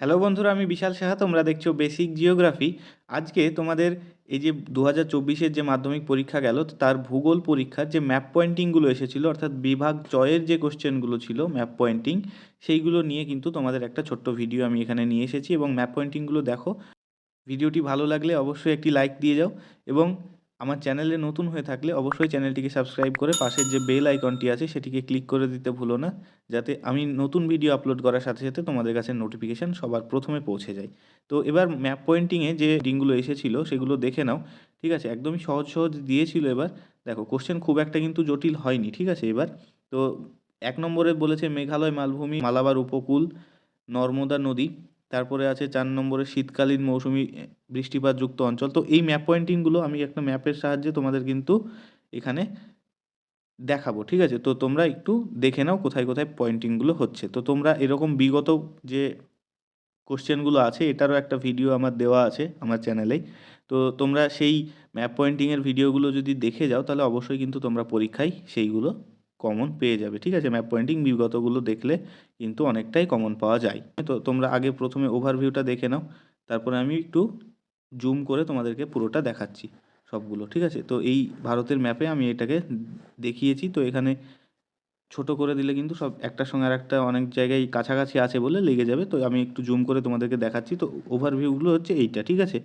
Hello বন্ধুরা, আমি বিশাল সাহা, তোমরা দেখছ বেসিক জিওগ্রাফি আজকে তোমাদের এই যে দু হাজার চব্বিশের যে মাধ্যমিক পরীক্ষা গেল তার ভূগোল পরীক্ষার যে ম্যাপ পয়েন্টিংগুলো এসেছিল, অর্থাৎ বিভাগ চয়ের যে কোশ্চেনগুলো ছিল ম্যাপ পয়েন্টিং সেইগুলো নিয়ে কিন্তু তোমাদের একটা ছোট্ট ভিডিও আমি এখানে নিয়ে এসেছি। এবং ম্যাপ পয়েন্টিংগুলো দেখো ভিডিওটি ভালো লাগলে অবশ্যই একটি লাইক দিয়ে যাও। এবং আমার চ্যানেলে নতুন হয়ে থাকলে অবশ্যই চ্যানেলটিকে সাবস্ক্রাইব করে পাশের যে বেল আইকনটি আছে সেটিকে ক্লিক করে দিতে ভুলো না, যাতে আমি নতুন ভিডিও আপলোড করার সাথে সাথে তোমাদের কাছে নোটিফিকেশান সবার প্রথমে পৌঁছে যায়। তো এবার ম্যাপ পয়েন্টিংয়ে যে ডিংগুলো এসেছিল সেগুলো দেখে নাও, ঠিক আছে? একদমই সহজ সহজ দিয়েছিল এবার। দেখো কোশ্চেন খুব একটা কিন্তু জটিল হয়নি, ঠিক আছে? এবার তো এক নম্বরে বলেছে মেঘালয় মালভূমি, মালাবার উপকূল, নর্মদা নদী। তারপরে আছে চার নম্বরে শীতকালীন মৌসুমি বৃষ্টিপাতযুক্ত অঞ্চল। তো এই ম্যাপ পয়েন্টিংগুলো আমি একটা ম্যাপের সাহায্যে তোমাদের কিন্তু এখানে দেখাবো, ঠিক আছে? তো তোমরা একটু দেখে নাও কোথায় কোথায় পয়েন্টিংগুলো হচ্ছে। তো তোমরা এরকম বিগত যে কোশ্চেনগুলো আছে, এটারও একটা ভিডিও আমার দেওয়া আছে আমার চ্যানেলেই তো তোমরা সেই ম্যাপ পয়েন্টিংয়ের ভিডিওগুলো যদি দেখে যাও, তাহলে অবশ্যই কিন্তু তোমরা পরীক্ষায় সেইগুলো কমন পেয়ে যাবে, ঠিক আছে? ম্যাপ পয়েন্টিং বিগতগুলো দেখলে কিন্তু অনেকটাই কমন পাওয়া যায়। তো তোমরা আগে প্রথমে ওভারভিউটা দেখে নাও, তারপরে আমি একটু জুম করে তোমাদেরকে পুরোটা দেখাচ্ছি সবগুলো, ঠিক আছে? তো এই ভারতের ম্যাপে আমি এটাকে দেখিয়েছি, তো এখানে ছোট করে দিলে কিন্তু সব একটার সঙ্গে আর একটা অনেক জায়গায় কাছাকাছি আছে বলে লেগে যাবে, তো আমি একটু জুম করে তোমাদেরকে দেখাচ্ছি। তো ওভারভিউগুলো হচ্ছে এইটা, ঠিক আছে?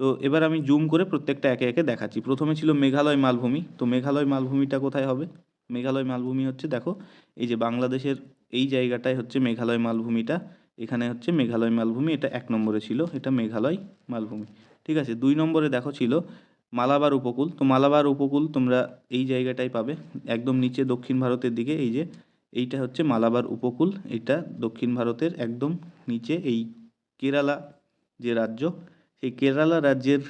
তো এবার আমি জুম করে প্রত্যেকটা একে একে দেখাচ্ছি। প্রথমে ছিল মেঘালয় মালভূমি, তো মেঘালয় মালভূমিটা কোথায় হবে? মেঘালয় মালভূমি হচ্ছে, দেখো, এই যে বাংলাদেশের এই জায়গাটায় হচ্ছে মেঘালয় মালভূমিটা, এখানে হচ্ছে মেঘালয় মালভূমি, এটা এক নম্বরে ছিল, এটা মেঘালয় মালভূমি, ঠিক আছে? দুই নম্বরে দেখো ছিল মালাবার উপকূল, তো মালাবার উপকূল তোমরা এই জায়গাটাই পাবে, একদম নিচে দক্ষিণ ভারতের দিকে, এই যে, এইটা হচ্ছে মালাবার উপকূল, এটা দক্ষিণ ভারতের একদম নিচে, এই কেরালা যে রাজ্য, সেই কেরালা রাজ্যের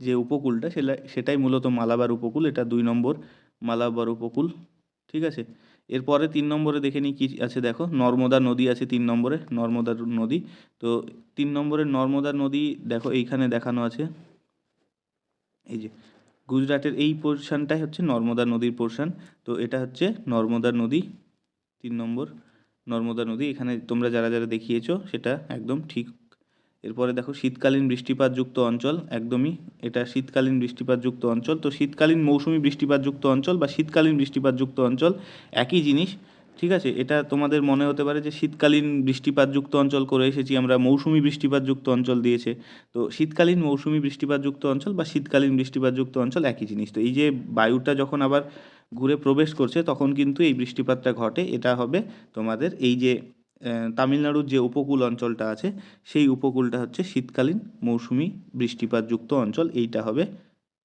যে উপকূলটা, সেটা, সেটাই মূলত মালাবার উপকূল, এটা দুই নম্বর। মালাবার উপকূল, ঠিক আছে? এরপরে তিন নম্বরে দেখে নিই কী আছে, দেখো, নর্মদা নদী আছে তিন নম্বরে, নর্মদা নদী। তো তিন নম্বরে নর্মদা নদী, দেখো, এইখানে দেখানো আছে। এই যে, গুজরাটের এই পোর্শানটাই হচ্ছে নর্মদা নদীর পোর্শান। তো এটা হচ্ছে নর্মদা নদী, তিন নম্বর নর্মদা নদী। এখানে তোমরা যারা যারা দেখিয়েছো, সেটা একদম ঠিক এরপরে দেখো শীতকালীন বৃষ্টিপাতযুক্ত অঞ্চল, একদমই এটা শীতকালীন বৃষ্টিপাতযুক্ত অঞ্চল। তো শীতকালীন মৌসুমি বৃষ্টিপাতযুক্ত অঞ্চল বা শীতকালীন বৃষ্টিপাতযুক্ত অঞ্চল একই জিনিস, ঠিক আছে? এটা তোমাদের মনে হতে পারে যে শীতকালীন বৃষ্টিপাতযুক্ত অঞ্চল করে এসেছি আমরা, মৌসুমি বৃষ্টিপাতযুক্ত অঞ্চল দিয়েছে। তো শীতকালীন মৌসুমি বৃষ্টিপাতযুক্ত অঞ্চল বা শীতকালীন বৃষ্টিপাতযুক্ত অঞ্চল একই জিনিস। তো এই যে বায়ুটা যখন আবার ঘুরে প্রবেশ করছে, তখন কিন্তু এই বৃষ্টিপাতটা ঘটে। এটা হবে তোমাদের এই যে তামিলনাড়ুর যে উপকূল অঞ্চলটা আছে, সেই উপকূলটা হচ্ছে শীতকালীন মৌসুমি বৃষ্টিপাতযুক্ত অঞ্চল। এইটা হবে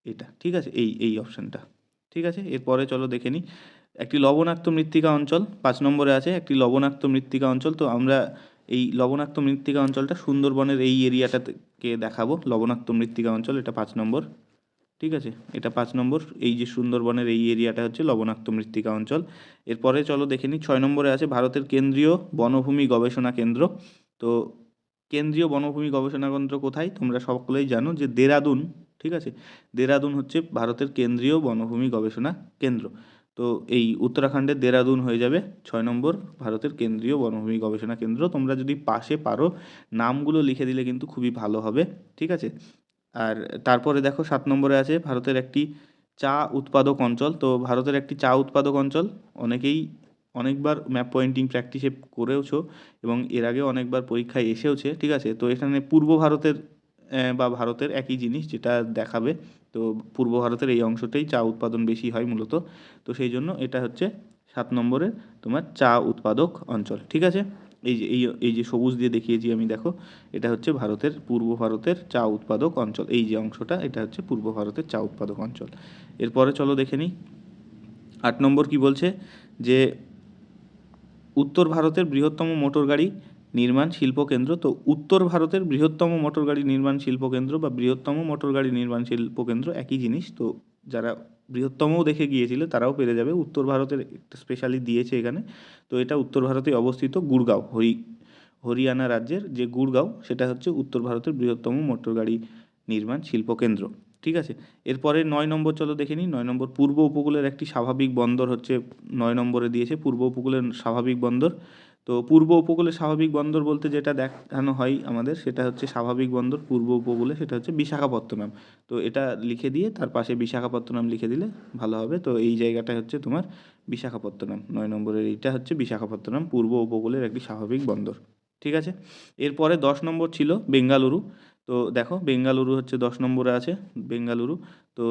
এটা, ঠিক আছে? এই এই অপশানটা, ঠিক আছে? এরপরে চলো দেখে নিই। একটি লবণাক্ত মৃত্তিকা অঞ্চল, পাঁচ নম্বরে আছে একটি লবণাক্ত মৃত্তিকা অঞ্চল। তো আমরা এই লবণাক্ত মৃত্তিকা অঞ্চলটা সুন্দরবনের এই এরিয়াটাকে দেখাবো, লবণাক্ত মৃত্তিকা অঞ্চল, এটা পাঁচ নম্বর। ঠিক আছে? এটা পাঁচ নম্বর। এই যে সুন্দরবনের এই এরিয়াটা হচ্ছে লবণাক্ত মৃত্তিকা অঞ্চল। এরপরে চলো দেখে নিই, ছয় নম্বরে আছে ভারতের কেন্দ্রীয় বনভূমি গবেষণা কেন্দ্র। তো কেন্দ্রীয় বনভূমি গবেষণা কেন্দ্র কোথায়? তোমরা সকলেই জানো যে দেরাদুন, ঠিক আছে? দেরাদুন হচ্ছে ভারতের কেন্দ্রীয় বনভূমি গবেষণা কেন্দ্র। তো এই উত্তরাখণ্ডের দেরাদুন হয়ে যাবে, ছয় নম্বর ভারতের কেন্দ্রীয় বনভূমি গবেষণা কেন্দ্র। তোমরা যদি পাশে পারো, নামগুলো লিখে দিলে কিন্তু খুবই ভালো হবে, ঠিক আছে? আর তারপরে দেখো সাত নম্বরে আছে ভারতের একটি চা উৎপাদক অঞ্চল। তো ভারতের একটি চা উৎপাদক অঞ্চল, অনেকেই অনেকবার ম্যাপ পয়েন্টিং প্র্যাকটিসে করেওছো এবং এর আগে অনেকবার পরীক্ষায় এসেওছে, ঠিক আছে? তো এখানে পূর্ব ভারতের বা ভারতের একই জিনিস যেটা দেখাবে, তো পূর্ব ভারতের এই অংশটাই চা উৎপাদন বেশি হয় মূলত। তো সেই জন্য এটা হচ্ছে সাত নম্বরের তোমার চা উৎপাদক অঞ্চল, ঠিক আছে? এই যে, এই এই যে সবুজ দিয়ে দেখিয়েছি আমি, দেখো। এটা হচ্ছে ভারতের, পূর্ব ভারতের চা উৎপাদক অঞ্চল। এই যে অংশটা, এটা হচ্ছে পূর্ব ভারতের চা উৎপাদক অঞ্চল। এরপরে চলো দেখে নিই। আট নম্বর কি বলছে? যে, উত্তর ভারতের বৃহত্তম মোটর গাড়ি নির্মাণ শিল্পকেন্দ্র। তো উত্তর ভারতের বৃহত্তম মোটর গাড়ি নির্মাণ শিল্পকেন্দ্র বা বৃহত্তম মোটর গাড়ি নির্মাণ শিল্পকেন্দ্র একই জিনিস। তো যারা বৃহত্তমও দেখে গিয়েছিল, তারাও পেরে যাবে। উত্তর ভারতের একটা স্পেশালি দিয়েছে এখানে। তো এটা উত্তর ভারতে অবস্থিত গুড়গাঁও হরি, হরিয়ানা রাজ্যের যে গুড়গাঁও সেটা হচ্ছে উত্তর ভারতের বৃহত্তম মোটর গাড়ি নির্মাণ শিল্পকেন্দ্র। ঠিক আছে? এরপরে নয় নম্বর, চলো দেখে নিই। নয় নম্বর, পূর্ব উপকূলের একটি স্বাভাবিক বন্দর হচ্ছে, নয় নম্বরে দিয়েছে পূর্ব উপকূলের স্বাভাবিক বন্দর। তো পূর্ব উপকূলে স্বাভাবিক বন্দর বলতে যেটা দেখানো হয় আমাদের, সেটা হচ্ছে স্বাভাবিক বন্দর পূর্ব উপকূলে, সেটা হচ্ছে বিশাখাপত্তনম। তো এটা লিখে দিয়ে তার পাশে বিশাখাপত্তনম লিখে দিলে ভালো হবে। তো এই জায়গাটা হচ্ছে তোমার বিশাখাপত্তনম। নয় নম্বরের এইটা হচ্ছে বিশাখাপত্তনম, পূর্ব উপকূলের একটি স্বাভাবিক বন্দর। ঠিক আছে? এরপরে দশ নম্বর ছিল বেঙ্গালুরু। তো দেখো, বেঙ্গালুরু হচ্ছে দশ নম্বরে আছে, বেঙ্গালুরু। তো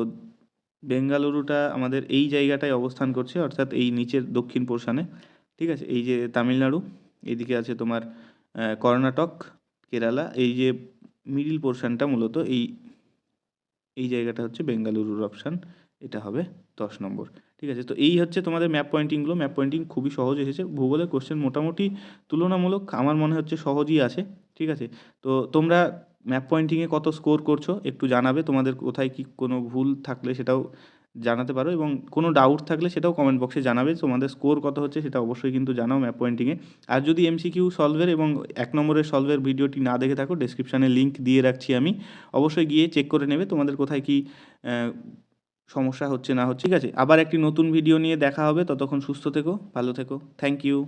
বেঙ্গালুরুটা আমাদের এই জায়গাটায় অবস্থান করছে, অর্থাৎ এই নিচের দক্ষিণ পোর্শানে। ঠিক আছে? এই যে তামিলনাড়ু, এদিকে আছে তোমার কর্ণাটক, কেরালা, এই যে মিডিল পোর্শনটা মূলত এই এই জায়গাটা হচ্ছে বেঙ্গালুরুর অপশান এটা হবে দশ নম্বর। ঠিক আছে? তো এই হচ্ছে তোমাদের ম্যাপ পয়েন্টিংগুলো ম্যাপ পয়েন্টিং খুবই সহজ এসেছে। ভূগোলের কোশ্চেন মোটামুটি তুলনামূলক আমার মনে হচ্ছে সহজই আছে। ঠিক আছে? তো তোমরা ম্যাপ পয়েন্টিংয়ে কত স্কোর করছ একটু জানাবে। তোমাদের কোথায় কি কোনো ভুল থাকলে সেটাও জানাতে পারো এবং কোনো ডাউট থাকলে সেটাও কমেন্ট বক্সে জানাবে। তোমাদের স্কোর কত হচ্ছে সেটা অবশ্যই কিন্তু জানাও ম্যাপ পয়েন্টিংয়ে আর যদি এমসিকিউ সলভের এবং এক নম্বরের সলভের ভিডিওটি না দেখে থাকো ডিসক্রিপশানে লিঙ্ক দিয়ে রাখছি আমি। অবশ্যই গিয়ে চেক করে নেবে তোমাদের কোথায় কি সমস্যা হচ্ছে না হচ্ছে। ঠিক আছে? আবার একটি নতুন ভিডিও নিয়ে দেখা হবে। ততক্ষণ সুস্থ থেকো, ভালো থেকো। Thank you